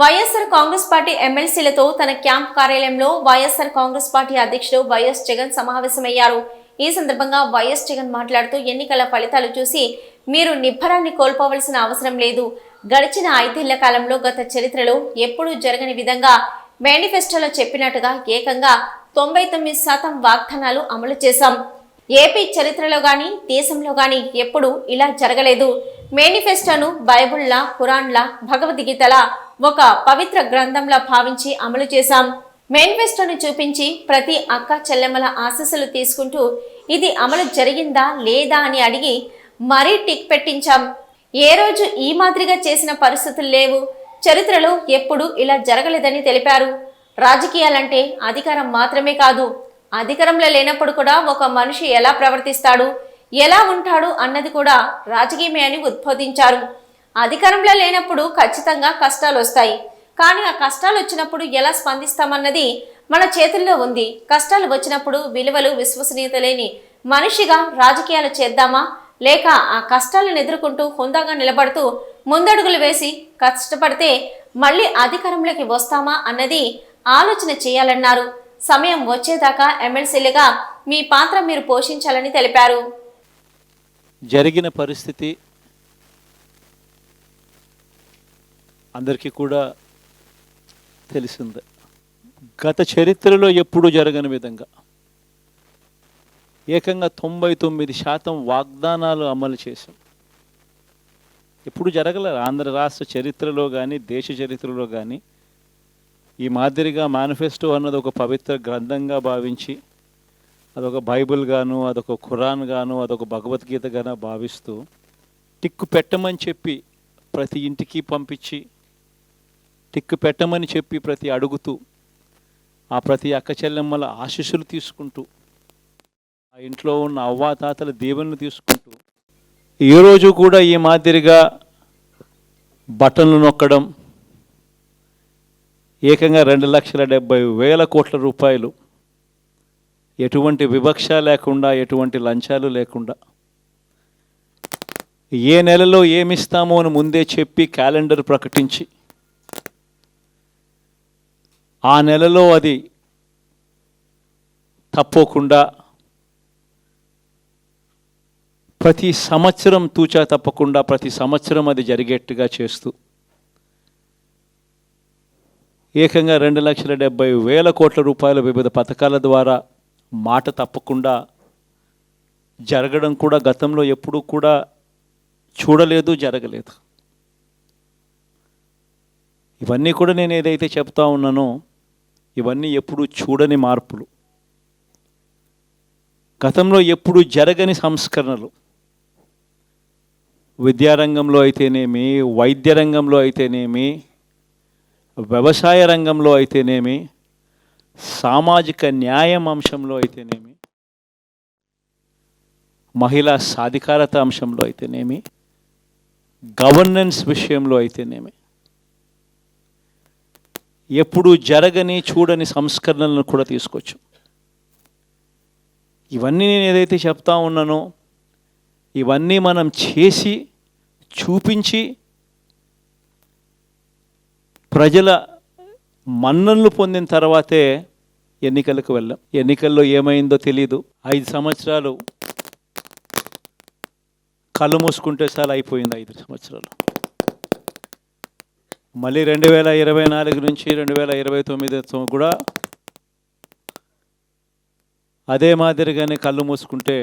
YSR Congress party ఎమ్మెల్సీలతో తన camp కార్యాలయంలో YSR Congress party అధ్యక్షుడు వైఎస్ జగన్ సమావేశమయ్యారు. ఈ సందర్భంగా వైఎస్ జగన్ మాట్లాడుతూ ఎన్నికల ఫలితాలు చూసి మీరు నిబ్బరాన్ని కోల్పోవలసిన అవసరం లేదు. గడిచిన ఐదేళ్ళ కాలంలో గత చరిత్రలో ఎప్పుడూ జరగని విధంగా మేనిఫెస్టోలో చెప్పినట్టుగా ఏకంగా తొంభై తొమ్మిది శాతం వాగ్దానాలు అమలు చేశాం. ఏపీ చరిత్రలో గాని దేశంలో గాని ఎప్పుడు ఇలా జరగలేదు. మేనిఫెస్టోను బైబుల్లా ఖురాన్లా భగవద్గీతలా ఒక పవిత్ర గ్రంథంలా భావించి అమలు చేశాం. మేనిఫెస్టోను చూపించి ప్రతి అక్క చెల్లెమ్మల ఆశీస్సులు తీసుకుంటూ ఇది అమలు జరిగిందా లేదా అని అడిగి మరీ టిక్ పెట్టించాం. ఏ రోజు ఈ మాదిరిగా చేసిన పరిస్థితులు లేవు. చరిత్రలో ఎప్పుడు ఇలా జరగలేదని తెలిపారు. రాజకీయాలంటే అధికారం మాత్రమే కాదు. అధికారంలో లేనప్పుడు కూడా ఒక మనిషి ఎలా ప్రవర్తిస్తాడు ఎలా ఉంటాడు అన్నది కూడా రాజకీయమే అని ఉద్బోధించారు. అధికారంలో లేనప్పుడు ఖచ్చితంగా కష్టాలు వస్తాయి. కానీ ఆ కష్టాలు వచ్చినప్పుడు ఎలా స్పందిస్తామన్నది మన చేతుల్లో ఉంది. కష్టాలు వచ్చినప్పుడు విలువలు విశ్వసనీయత లేని మనిషిగా రాజకీయాలు చేద్దామా? లేక ఆ కష్టాలను ఎదుర్కొంటూ హుందాగా నిలబడుతూ ముందడుగులు వేసి కష్టపడితే మళ్ళీ అధికారంలోకి వస్తామా అన్నది ఆలోచన చేయాలన్నారు. సమయం వచ్చేదాకా ఎమ్మెల్సీలుగా మీ పాత్ర మీరు పోషించాలని తెలిపారు. జరిగిన పరిస్థితి అందరికీ కూడా తెలిసిందే. గత చరిత్రలో ఎప్పుడూ జరగని విధంగా ఏకంగా తొంభై తొమ్మిది శాతం వాగ్దానాలు అమలు చేశాం. ఎప్పుడు జరగలేదు ఆంధ్ర రాష్ట్ర చరిత్రలో కానీ దేశ చరిత్రలో కానీ ఈ మాదిరిగా మేనిఫెస్టో అన్నది ఒక పవిత్ర గ్రంథంగా భావించి అదొక బైబిల్ గాను అదొక ఖురాన్ గాను అదొక భగవద్గీత గాను భావిస్తూ టిక్కు పెట్టమని చెప్పి ప్రతి ఇంటికి పంపించి తిక్కు పెట్టమని చెప్పి ప్రతి అడుగుతూ ఆ ప్రతి అక్క చెల్లెమ్మల ఆశీస్సులు తీసుకుంటూ ఆ ఇంట్లో ఉన్న అవ్వాతాతల దీవెనలు తీసుకుంటూ ఈ రోజు కూడా ఈ మాదిరిగా బటన్లు నొక్కడం ఏకంగా రెండు లక్షల డెబ్బై వేల కోట్ల రూపాయలు ఎటువంటి వివక్ష లేకుండా ఎటువంటి లంచాలు లేకుండా ఏ నెలలో ఏమిస్తామో అని ముందే చెప్పి క్యాలెండర్ ప్రకటించి ఆ నెలలో అది తప్పకుండా ప్రతి సంవత్సరం తూచా తప్పకుండా ప్రతి సంవత్సరం అది జరిగేట్టుగా చేస్తూ ఏకంగా రెండు లక్షల డెబ్బై వేల కోట్ల రూపాయల వివిధ పథకాల ద్వారా మాట తప్పకుండా జరగడం కూడా గతంలో ఎప్పుడూ కూడా చూడలేదు జరగలేదు. ఇవన్నీ కూడా నేను ఏదైతే చెప్తా ఉన్నానో ఇవన్నీ ఎప్పుడు చూడని మార్పులు. గతంలో ఎప్పుడు జరగని సంస్కరణలు. విద్యారంగంలో అయితేనేమి వైద్య రంగంలో అయితేనేమి వ్యవసాయ రంగంలో అయితేనేమి సామాజిక న్యాయం అంశంలో అయితేనేమి మహిళా సాధికారత అంశంలో అయితేనేమి గవర్నెన్స్ విషయంలో అయితేనేమి. ఎప్పుడూ జరగని చూడని సంస్కరణలను కూడా తీసుకోవచ్చు. ఇవన్నీ నేను ఏదైతే చెప్తా ఉన్నానో ఇవన్నీ మనం చేసి చూపించి ప్రజల మన్ననలు పొందిన తర్వాతే ఎన్నికలకు వెళ్ళాం. ఎన్నికల్లో ఏమైందో తెలియదు ఐదు సంవత్సరాలు కళ్ళు మూసుకుంటే చాలా అయిపోయింది ఐదు సంవత్సరాలు. మళ్ళీ రెండు వేల ఇరవై నాలుగు నుంచి రెండు వేల ఇరవై తొమ్మిది కూడా అదే మాదిరిగానే కళ్ళు మూసుకుంటే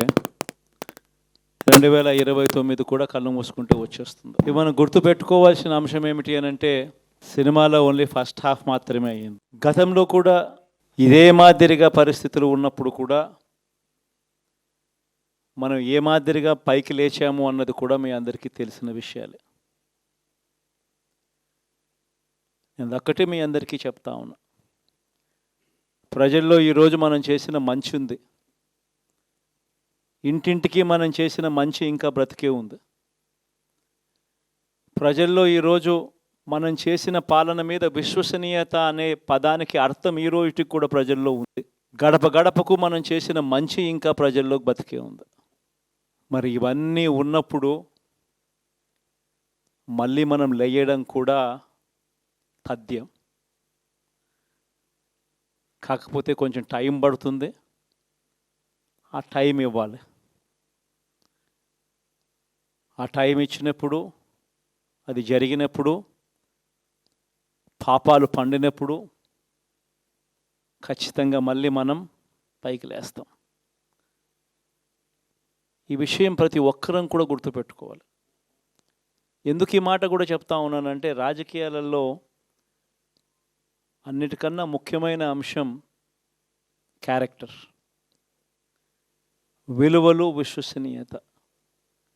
రెండు వేల ఇరవై తొమ్మిది కూడా కళ్ళు మూసుకుంటే వచ్చేస్తుంది. ఇవి మనం గుర్తుపెట్టుకోవాల్సిన అంశం ఏమిటి అని అంటే సినిమాలో ఓన్లీ ఫస్ట్ హాఫ్ మాత్రమే అయ్యింది. గతంలో కూడా ఇదే మాదిరిగా పరిస్థితులు ఉన్నప్పుడు కూడా మనం ఏ మాదిరిగా పైకి లేచాము అన్నది కూడా మీ అందరికీ తెలిసిన విషయాలే. నేను ఒక్కటి మీ అందరికీ చెప్తా ఉన్నా. ప్రజల్లో ఈరోజు మనం చేసిన మంచి ఉంది. ఇంటింటికి మనం చేసిన మంచి ఇంకా బ్రతికే ఉంది. ప్రజల్లో ఈరోజు మనం చేసిన పాలన మీద విశ్వసనీయత అనే పదానికి అర్థం ఈ రోజుకి కూడా ప్రజల్లో ఉంది. గడప గడపకు మనం చేసిన మంచి ఇంకా ప్రజల్లో బతికే ఉంది. మరి ఇవన్నీ ఉన్నప్పుడు మళ్ళీ మనం లేయడం కూడా పద్యం. కాకపోతే కొంచెం టైం పడుతుంది. ఆ టైం ఇవ్వాలి. ఆ టైం ఇచ్చినప్పుడు అది జరిగినప్పుడు పాపాలు పండినప్పుడు ఖచ్చితంగా మళ్ళీ మనం పైకి లేస్తాం. ఈ విషయం ప్రతి ఒక్కరం కూడా గుర్తుపెట్టుకోవాలి. ఎందుకు ఈ మాట కూడా చెప్తా ఉన్నానంటే రాజకీయాలలో అన్నిటికన్నా ముఖ్యమైన అంశం క్యారెక్టర్. విలువలు విశ్వసనీయత.